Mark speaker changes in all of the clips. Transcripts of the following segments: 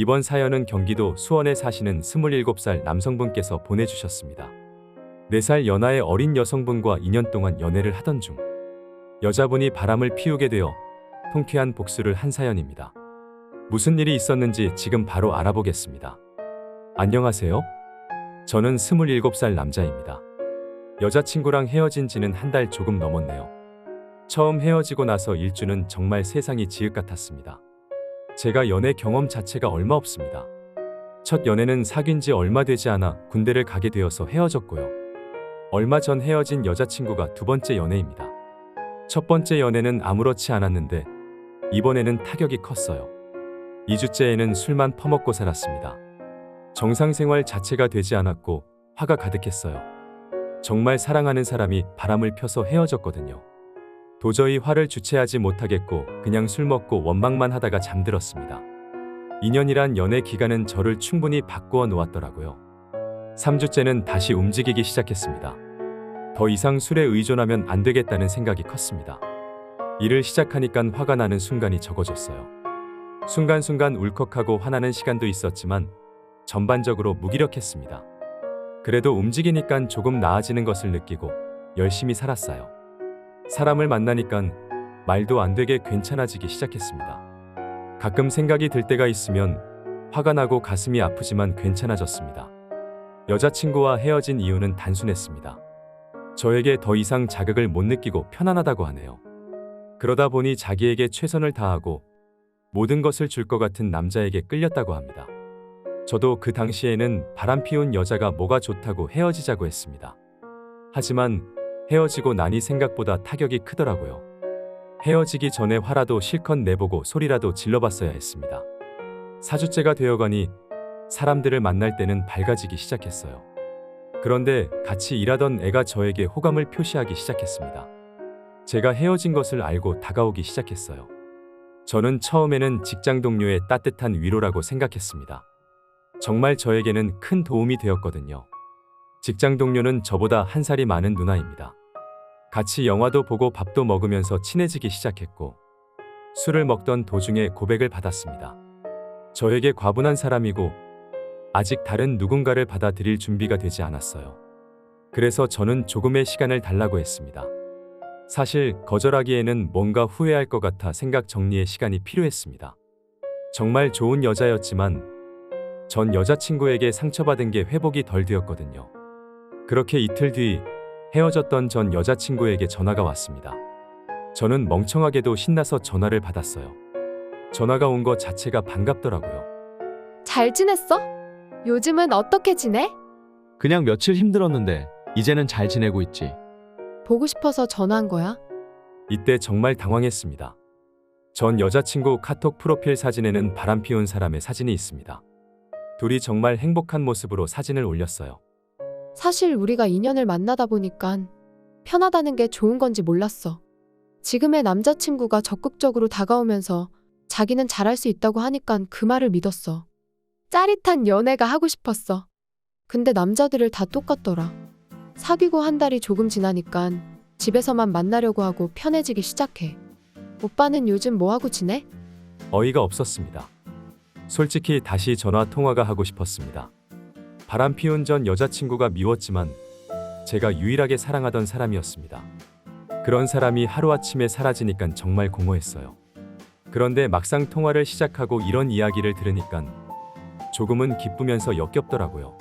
Speaker 1: 이번 사연은 경기도 수원에 사시는 27살 남성분께서 보내주셨습니다. 4살 연하의 어린 여성분과 2년 동안 연애를 하던 중 여자분이 바람을 피우게 되어 통쾌한 복수를 한 사연입니다. 무슨 일이 있었는지 지금 바로 알아보겠습니다. 안녕하세요. 저는 27살 남자입니다. 여자친구랑 헤어진 지는 한 달 조금 넘었네요. 처음 헤어지고 나서 일주는 정말 세상이 지읒 같았습니다. 제가 연애 경험 자체가 얼마 없습니다. 첫 연애는 사귄 지 얼마 되지 않아 군대를 가게 되어서 헤어졌고요. 얼마 전 헤어진 여자친구가 두 번째 연애입니다. 첫 번째 연애는 아무렇지 않았는데 이번에는 타격이 컸어요. 2주째에는 술만 퍼먹고 살았습니다. 정상 생활 자체가 되지 않았고 화가 가득했어요. 정말 사랑하는 사람이 바람을 펴서 헤어졌거든요. 도저히 화를 주체하지 못하겠고 그냥 술 먹고 원망만 하다가 잠들었습니다. 2년이란 연애 기간은 저를 충분히 바꾸어 놓았더라고요. 3주째는 다시 움직이기 시작했습니다. 더 이상 술에 의존하면 안 되겠다는 생각이 컸습니다. 일을 시작하니깐 화가 나는 순간이 적어졌어요. 순간순간 울컥하고 화나는 시간도 있었지만 전반적으로 무기력했습니다. 그래도 움직이니깐 조금 나아지는 것을 느끼고 열심히 살았어요. 사람을 만나니깐 말도 안 되게 괜찮아지기 시작했습니다. 가끔 생각이 들 때가 있으면 화가 나고 가슴이 아프지만 괜찮아졌습니다. 여자친구와 헤어진 이유는 단순했습니다. 저에게 더 이상 자극을 못 느끼고 편안하다고 하네요. 그러다 보니 자기에게 최선을 다하고 모든 것을 줄 것 같은 남자에게 끌렸다고 합니다. 저도 그 당시에는 바람 피운 여자가 뭐가 좋다고 헤어지자고 했습니다. 하지만 헤어지고 나니 생각보다 타격이 크더라고요. 헤어지기 전에 화라도 실컷 내보고 소리라도 질러봤어야 했습니다. 4주째가 되어가니 사람들을 만날 때는 밝아지기 시작했어요. 그런데 같이 일하던 애가 저에게 호감을 표시하기 시작했습니다. 제가 헤어진 것을 알고 다가오기 시작했어요. 저는 처음에는 직장 동료의 따뜻한 위로라고 생각했습니다. 정말 저에게는 큰 도움이 되었거든요. 직장 동료는 저보다 한 살이 많은 누나입니다. 같이 영화도 보고 밥도 먹으면서 친해지기 시작했고, 술을 먹던 도중에 고백을 받았습니다. 저에게 과분한 사람이고, 아직 다른 누군가를 받아들일 준비가 되지 않았어요. 그래서 저는 조금의 시간을 달라고 했습니다. 사실 거절하기에는 뭔가 후회할 것 같아 생각 정리의 시간이 필요했습니다. 정말 좋은 여자였지만 전 여자친구에게 상처받은 게 회복이 덜 되었거든요. 그렇게 이틀 뒤 헤어졌던 전 여자친구에게 전화가 왔습니다. 저는 멍청하게도 신나서 전화를 받았어요. 전화가 온것 자체가 반갑더라고요.
Speaker 2: 잘 지냈어? 요즘은 어떻게 지내?
Speaker 3: 그냥 며칠 힘들었는데 이제는 잘 지내고 있지.
Speaker 2: 보고 싶어서 전화한 거야.
Speaker 1: 이때 정말 당황했습니다. 전 여자친구 카톡 프로필 사진에는 바람 피운 사람의 사진이 있습니다. 둘이 정말 행복한 모습으로 사진을 올렸어요.
Speaker 2: 사실 우리가 인연을 만나다 보니까 편하다는 게 좋은 건지 몰랐어. 지금의 남자친구가 적극적으로 다가오면서 자기는 잘할 수 있다고 하니까 그 말을 믿었어. 짜릿한 연애가 하고 싶었어. 근데 남자들을 다 똑같더라. 사귀고 한 달이 조금 지나니까 집에서만 만나려고 하고 편해지기 시작해. 오빠는 요즘 뭐 하고 지내?
Speaker 1: 어이가 없었습니다. 솔직히 다시 전화 통화가 하고 싶었습니다. 바람 피운 전 여자친구가 미웠지만 제가 유일하게 사랑하던 사람이었습니다. 그런 사람이 하루아침에 사라지니까 정말 공허했어요. 그런데 막상 통화를 시작하고 이런 이야기를 들으니까 조금은 기쁘면서 역겹더라고요.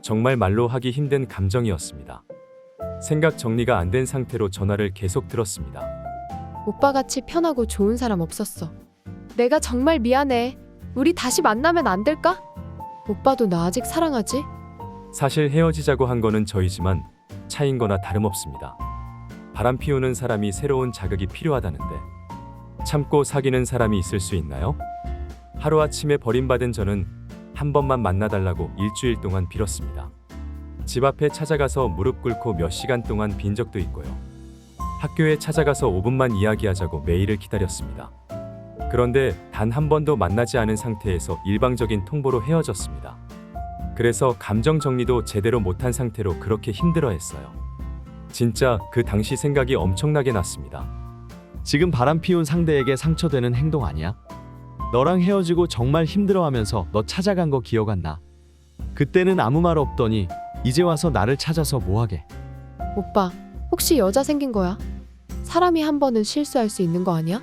Speaker 1: 정말 말로 하기 힘든 감정이었습니다. 생각 정리가 안 된 상태로 전화를 계속 들었습니다.
Speaker 2: 오빠 같이 편하고 좋은 사람 없었어. 내가 정말 미안해. 우리 다시 만나면 안 될까? 오빠도 나 아직 사랑하지?
Speaker 1: 사실 헤어지자고 한 거는 저희지만 차인 거나 다름없습니다. 바람 피우는 사람이 새로운 자극이 필요하다는데 참고 사귀는 사람이 있을 수 있나요? 하루아침에 버림받은 저는 한 번만 만나달라고 일주일 동안 빌었습니다. 집 앞에 찾아가서 무릎 꿇고 몇 시간 동안 빈 적도 있고요. 학교에 찾아가서 5분만 이야기하자고 메일을 기다렸습니다. 그런데 단 한 번도 만나지 않은 상태에서 일방적인 통보로 헤어졌습니다. 그래서 감정 정리도 제대로 못한 상태로 그렇게 힘들어했어요. 진짜 그 당시 생각이 엄청나게 났습니다.
Speaker 3: 지금 바람 피운 상대에게 상처되는 행동 아니야? 너랑 헤어지고 정말 힘들어하면서 너 찾아간 거 기억 안 나? 그때는 아무 말 없더니 이제 와서 나를 찾아서 뭐하게?
Speaker 2: 오빠, 혹시 여자 생긴 거야? 사람이 한 번은 실수할 수 있는 거 아니야?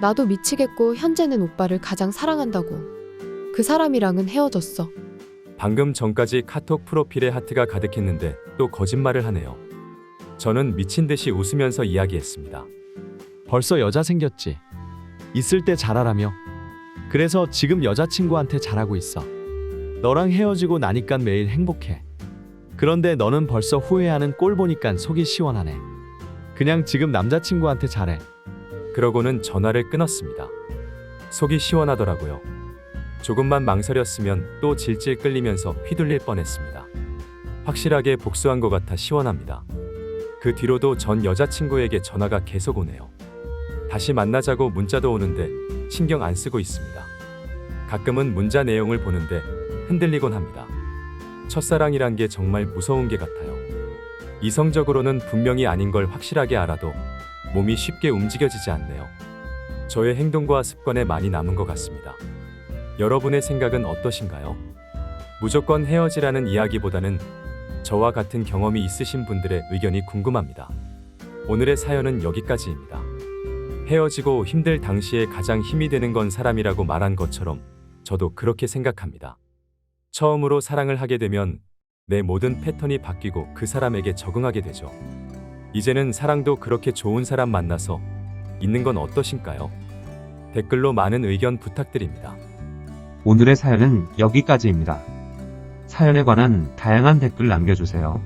Speaker 2: 나도 미치겠고 현재는 오빠를 가장 사랑한다고. 그 사람이랑은 헤어졌어.
Speaker 1: 방금 전까지 카톡 프로필에 하트가 가득했는데 또 거짓말을 하네요. 저는 미친 듯이 웃으면서 이야기했습니다.
Speaker 3: 벌써 여자 생겼지. 있을 때 잘하라며. 그래서 지금 여자친구한테 잘하고 있어. 너랑 헤어지고 나니깐 매일 행복해. 그런데 너는 벌써 후회하는 꼴 보니깐 속이 시원하네. 그냥 지금 남자친구한테 잘해.
Speaker 1: 그러고는 전화를 끊었습니다. 속이 시원하더라고요. 조금만 망설였으면 또 질질 끌리면서 휘둘릴 뻔했습니다. 확실하게 복수한 것 같아 시원합니다. 그 뒤로도 전 여자친구에게 전화가 계속 오네요. 다시 만나자고 문자도 오는데 신경 안 쓰고 있습니다. 가끔은 문자 내용을 보는데 흔들리곤 합니다. 첫사랑이란 게 정말 무서운 게 같아요. 이성적으로는 분명히 아닌 걸 확실하게 알아도 몸이 쉽게 움직여지지 않네요. 저의 행동과 습관에 많이 남은 것 같습니다. 여러분의 생각은 어떠신가요? 무조건 헤어지라는 이야기보다는 저와 같은 경험이 있으신 분들의 의견이 궁금합니다. 오늘의 사연은 여기까지입니다. 헤어지고 힘들 당시에 가장 힘이 되는 건 사람이라고 말한 것처럼 저도 그렇게 생각합니다. 처음으로 사랑을 하게 되면 내 모든 패턴이 바뀌고 그 사람에게 적응하게 되죠. 이제는 사랑도 그렇게 좋은 사람 만나서 있는 건 어떠신가요? 댓글로 많은 의견 부탁드립니다.
Speaker 4: 오늘의 사연은 여기까지입니다. 사연에 관한 다양한 댓글 남겨주세요.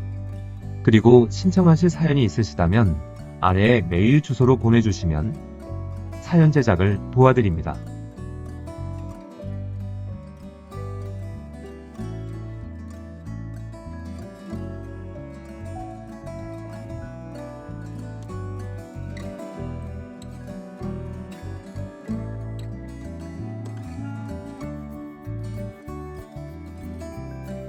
Speaker 4: 그리고 신청하실 사연이 있으시다면 아래에 메일 주소로 보내주시면 사연 제작을 도와드립니다.